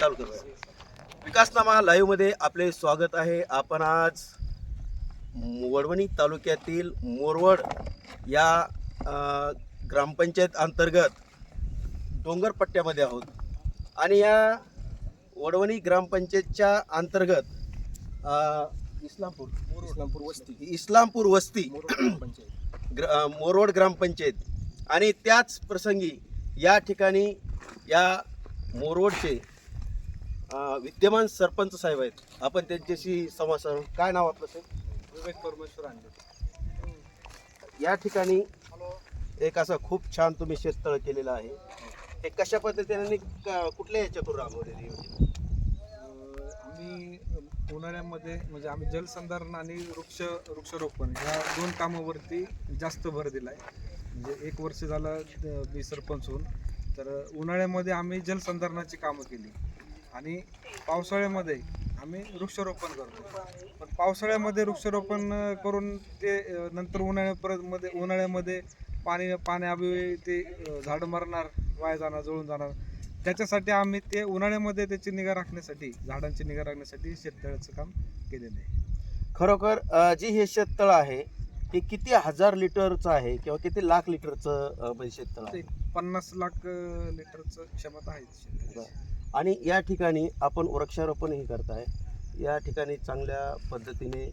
चालू करूया विकासनामा लाईव्हमध्ये आपले स्वागत आहे. आपण आज वडवणी तालुक्यातील मोरवड या ग्रामपंचायत अंतर्गत डोंगरपट्ट्यामध्ये आहोत. आणि या वडवणी ग्रामपंचायतच्या अंतर्गत इस्लामपूर इस्लामपूर वस्ती. इस्लामपूर वस्ती ग्र मोरवड ग्रामपंचायत. आणि त्याच प्रसंगी या ठिकाणी या मोरवडचे विद्यमान सरपंच साहेब आहेत. आपण त्यांच्याशी संवाद काय नाव आपलं साहेब? विवेक परमेश्वर आणले या ठिकाणी एक असं खूप छान तुम्ही शेततळ केलेलं आहे. हे कशा पद्धतीने कुठल्या याच्यातून राबवलेली योजना आम्ही अ, उन्हाळ्यामध्ये म्हणजे आम्ही जलसंधारण आणि वृक्ष वृक्षारोपण ह्या दोन कामावरती जास्त भर दिला आहे म्हणजे एक वर्ष झालं मी सरपंच होऊन. तर उन्हाळ्यामध्ये आम्ही जलसंधारणाची कामं केली. आणि पावसाळ्यामध्ये आम्ही वृक्षारोपण करतो. पण पावसाळ्यामध्ये वृक्षारोपण करून ते नंतर उन्हाळ्यापर्यंत मध्ये उन्हाळ्यामध्ये पाणी पाण्याअभावी ते झाडं मरणार वाया जाणार जळून जाणार. त्याच्यासाठी आम्ही ते उन्हाळ्यामध्ये त्याची निगा राखण्यासाठी झाडांची निगा राखण्यासाठी शेततळ्याचं काम केलेलं आहे. खरोखर जी हे शेततळ आहे हे किती हजार लिटरचं आहे किंवा किती लाख लिटरचं म्हणजे शेततळ आहे? ते पन्नास लाख लिटरचं क्षमता आहे शेततळ्याची. आणि या ठिकाणी आपण वृक्षारोपणही करताय. या ठिकाणी चांगल्या पद्धतीने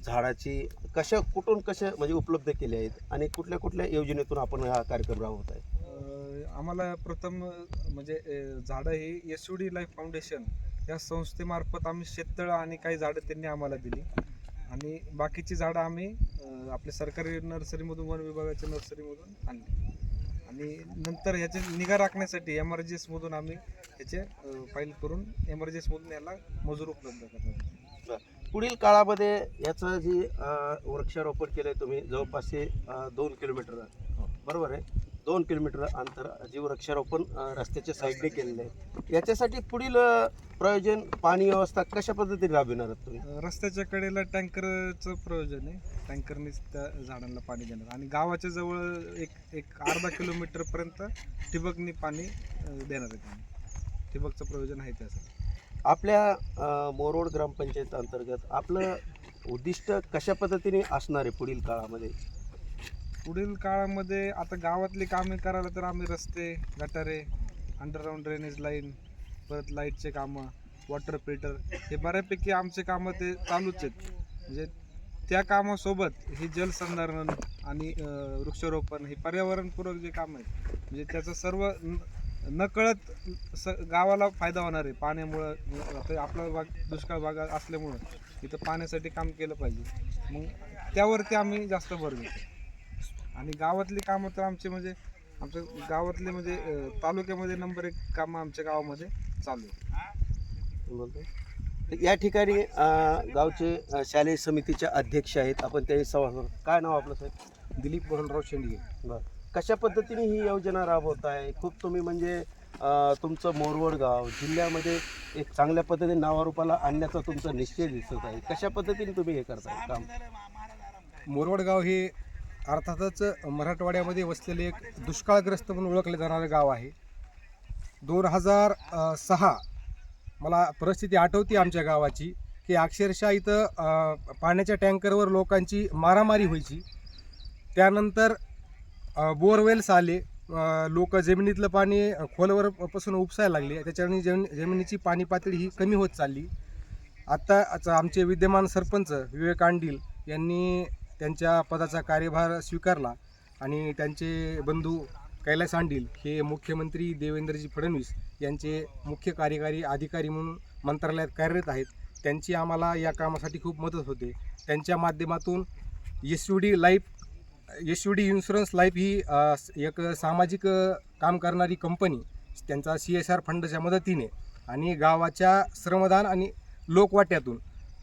झाडाची कशा कुठून कशा म्हणजे उपलब्ध केले आहेत आणि कुठल्या कुठल्या योजनेतून आपण हा कार्यक्रम राबवत आहे? आम्हाला प्रथम म्हणजे झाडं ही S U D life foundation या संस्थेमार्फत आम्ही शेततळं आणि काही झाडं त्यांनी आम्हाला दिली. आणि बाकीची झाडं आम्ही आपल्या सरकारी नर्सरीमधून वन विभागाच्या नर्सरीमधून आणली. आणि नंतर ह्याची निगा राखण्यासाठी एम आर जी मधून आम्ही ह्याचे फाईल करून एम आर जी मधून याला मजूर उपलब्ध करतो पुढील काळामध्ये याचं जी वृक्षारोपण केलं आहे तुम्ही जवळपास हे अ, दोन किलोमीटर बरोबर आहे? दोन किलोमीटर अंतर जी वृक्षारोपण रस्त्याच्या साईडने केलेलं आहे. याच्यासाठी पुढील प्रयोजन पाणी व्यवस्था कशा पद्धतीने राबविणार आहात तुम्ही? रस्त्याच्या कडेला टँकरचं प्रयोजन आहे. टँकरनेच त्या झाडांना पाणी देणार. आणि गावाच्या जवळ एक एक अर्धा किलोमीटरपर्यंत ठिबकनी पाणी अ, देणार आहे त्यांनी. ठिबकचं प्रयोजन आहे त्यासाठी. आपल्या अ, मोरोड ग्रामपंचायत अंतर्गत आपलं उद्दिष्ट कशा पद्धतीने असणार आहे पुढील काळामध्ये? पुढील काळामध्ये आता गावातली कामे करायला तर आम्ही रस्ते गटारे अंडरग्राऊंड ड्रेनेज लाईन परत लाईटचे कामं वॉटर फिल्टर हे बऱ्यापैकी आमचे कामं ते चालूच आहेत. म्हणजे त्या कामासोबत हे जलसंधारण आणि वृक्षारोपण हे पर्यावरणपूरक जे काम आहेत म्हणजे त्याचं सर्व न- नकळत स गावाला फायदा होणार आहे. पाण्यामुळं आपला भाग दुष्काळ भाग असल्यामुळं इथं पाण्यासाठी काम केलं पाहिजे. मग त्यावरती आम्ही जास्त भर देतो. आणि गावातली कामं तर आमचे म्हणजे आमच्या गावातले म्हणजे तालुक्यामध्ये नंबर एक कामं आमच्या गावामध्ये चालू आहे बोलतोय. तर या ठिकाणी गावचे शालेय समितीचे अध्यक्ष आहेत. आपण त्याही संवाद करू. काय नाव आपलं साहेब? दिलीप मोहनराव शेंडगे. कशा पद्धतीने ही योजना राबवताय? खूप तुम्ही म्हणजे तुमचं मोरवड गाव जिल्ह्यामध्ये एक चांगल्या पद्धतीने नावारूपाला आणण्याचा तुमचा निश्चय दिसत आहे. कशा पद्धतीने तुम्ही हे करताय काम? मोरवड गाव हे अर्थातच मराठवाड्यामध्ये वसलेले एक दुष्काळग्रस्त म्हणून ओळखले जाणारे गाव आहे. दोन हजार सहा मला परिस्थिती आठवते आमच्या गावाची की अक्षरशः इथं पाण्याच्या टँकरवर लोकांची मारामारी व्हायची. त्यानंतर बोरवेल्स आले लोक जमिनीतलं पाणी खोलवर पासून उपसायला लागले. त्याच्याने जम जमिनीची पाणी पातळी ही कमी होत चालली. आत्ता आमचे विद्यमान सरपंच विवेक आंडील यांनी त्यांच्या पदाचा कार्यभार स्वीकारला आणि त्यांचे बंधू कैलास आंडील हे मुख्यमंत्री देवेंद्रजी फडणवीस यांचे मुख्य कार्यकारी अधिकारी म्हणून मंत्रालयात कार्यरत आहेत. त्यांची आम्हाला या कामासाठी खूप मदत होते. त्यांच्या माध्यमातून S U D life S U D insurance life ही एक सामाजिक काम करणारी कंपनी त्यांचा सी एस आर फंडच्या मदतीने आणि गावाच्या श्रमदान आणि लोकवाट्यातून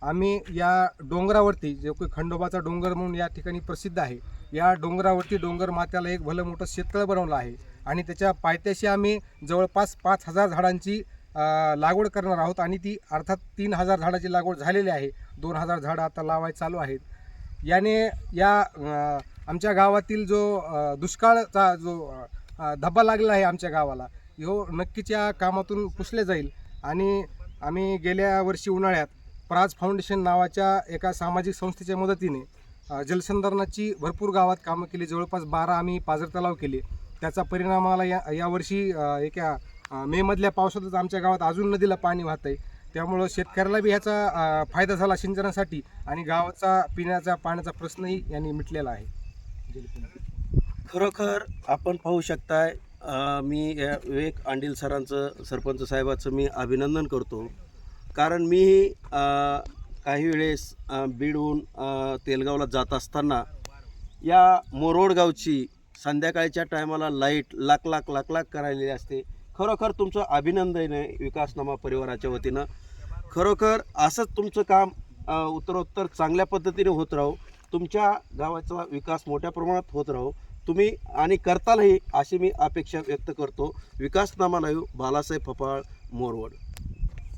आम्ही या डोंगरावरती जो काही खंडोबाचा डोंगर म्हणून या ठिकाणी प्रसिद्ध आहे या डोंगरावरती डोंगर मात्याला एक भलं मोठं शेततळ बनवलं आहे. आणि त्याच्या पायथ्याशी आम्ही जवळपास पाच हजार झाडांची लागवड करणार आहोत आणि ती अर्थात तीन हजार झाडाची लागवड झालेली आहे. दोन हजार झाडं आता लावायला चालू आहेत. याने या आमच्या गावातील जो दुष्काळचा जो धब्बा लागलेला आहे आमच्या गावाला हो नक्कीच या कामातून पुसले जाईल. आणि आम्ही गेल्या वर्षी उन्हाळ्यात प्राज फाउंडेशन नावाच्या एका सामाजिक संस्थेच्या मदतीने जलसंधारणाची भरपूर गावात कामं केली. जवळपास बारा आम्ही पाझर तलाव केले. त्याचा परिणाम आम्हाला या यावर्षी एका मे मेमधल्या पावसातच आमच्या गावात अजून नदीला पाणी वाहत आहे त्यामुळं शेतकऱ्याला बी ह्याचा फायदा झाला सिंचनासाठी आणि गावाचा पिण्याचा पाण्याचा प्रश्नही यांनी मिटलेला आहे. खरोखर आपण पाहू शकताय मी विवेक अंडील सरांचं सरपंच साहेबाचं मी अभिनंदन करतो. कारण मी काही वेळेस बीडहून तेलगावला जात असताना या मोरोड गावची संध्याकाळच्या टायमाला लाइट लाख लाख लाख लाख करायलेली असते. खरोखर तुमचं अभिनंदन आहे विकासनामा परिवाराच्या वतीनं. खरोखर असंच तुमचं काम उत्तरोत्तर चांगल्या पद्धतीने होत राहो. तुमच्या गावाचा विकास मोठ्या प्रमाणात होत राहो. तुम्ही आणि करतालही अशी मी अपेक्षा व्यक्त करतो. विकासनामा लाईव्ह बालासाहेब फपाळ मोरवड.